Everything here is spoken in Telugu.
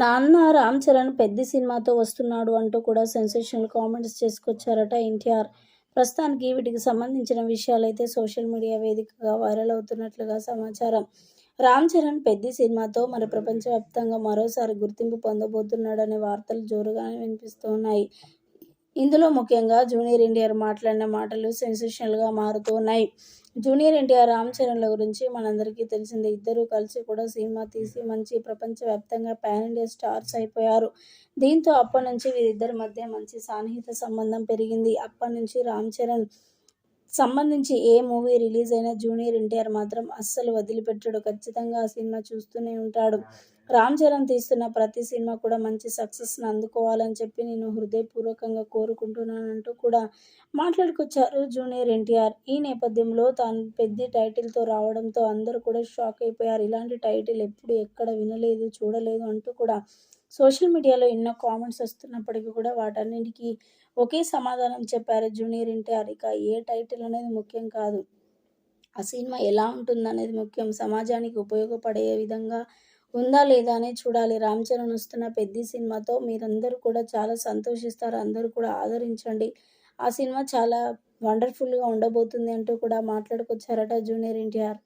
నాన్న రామ్ చరణ్ పెద్ద సినిమాతో వస్తున్నాడు అంటూ కూడా సెన్సేషనల్ కామెంట్స్ చేసుకొచ్చారట ఎన్టీఆర్. ప్రస్తుతానికి వీటికి సంబంధించిన విషయాలైతే సోషల్ మీడియా వేదికగా వైరల్ అవుతున్నట్లుగా సమాచారం. రామ్ చరణ్ పెద్ద సినిమాతో మన ప్రపంచవ్యాప్తంగా మరోసారి గుర్తింపు పొందబోతున్నాడనే వార్తలు జోరుగానే వినిపిస్తున్నాయి ఇందులో ముఖ్యంగా జూనియర్ ఎన్టీఆర్ మాట్లాడిన మాటలు సెన్సేషనల్గా మారుతున్నాయి జూనియర్ ఎన్టీఆర్ రామ్ చరణ్ల గురించి మనందరికీ తెలిసిందే. ఇద్దరూ కలిసి కూడా సినిమా తీసి మంచి ప్రపంచవ్యాప్తంగా పాన్ ఇండియా స్టార్స్ అయిపోయారు. దీంతో అప్పటి నుంచి వీరిద్దరి మధ్య మంచి సాన్నిహిత సంబంధం పెరిగింది. అప్పటి నుంచి రామ్ చరణ్ సంబంధించి ఏ మూవీ రిలీజ్ అయినా జూనియర్ ఎన్టీఆర్ మాత్రం అస్సలు వదిలిపెట్టడు. ఖచ్చితంగా ఆ సినిమా చూస్తూనే ఉంటాడు. రామ్ చరణ్ తీస్తున్న ప్రతి సినిమా కూడా మంచి సక్సెస్ని అందుకోవాలని చెప్పి నేను హృదయపూర్వకంగా కోరుకుంటున్నానంటూ కూడా మాట్లాడుకొచ్చారు జూనియర్ ఎన్టీఆర్. ఈ నేపథ్యంలో తాను పెద్ద టైటిల్తో రావడంతో అందరూ కూడా షాక్ అయిపోయారు. ఇలాంటి టైటిల్ ఎప్పుడు ఎక్కడ వినలేదు చూడలేదు అంటూ కూడా సోషల్ మీడియాలో ఎన్నో కామెంట్స్ వస్తున్నప్పటికీ కూడా వాటన్నిటికీ ఒకే సమాధానం చెప్పారు జూనియర్ ఎన్టీఆర్ ఇక ఏ టైటిల్ అనేది ముఖ్యం కాదు. ఆ సినిమా ఎలా ఉంటుంది అనేది ముఖ్యం. సమాజానికి ఉపయోగపడే విధంగా ఉందా లేదా అనేది చూడాలి. రామ్ చరణ్ వస్తున్న పెద్ద సినిమాతో మీరందరూ కూడా చాలా సంతోషిస్తారు. అందరూ కూడా ఆదరించండి. ఆ సినిమా చాలా వండర్ఫుల్గా ఉండబోతుంది అంటూ కూడా మాట్లాడుకొచ్చారట జూనియర్ ఎన్టీఆర్.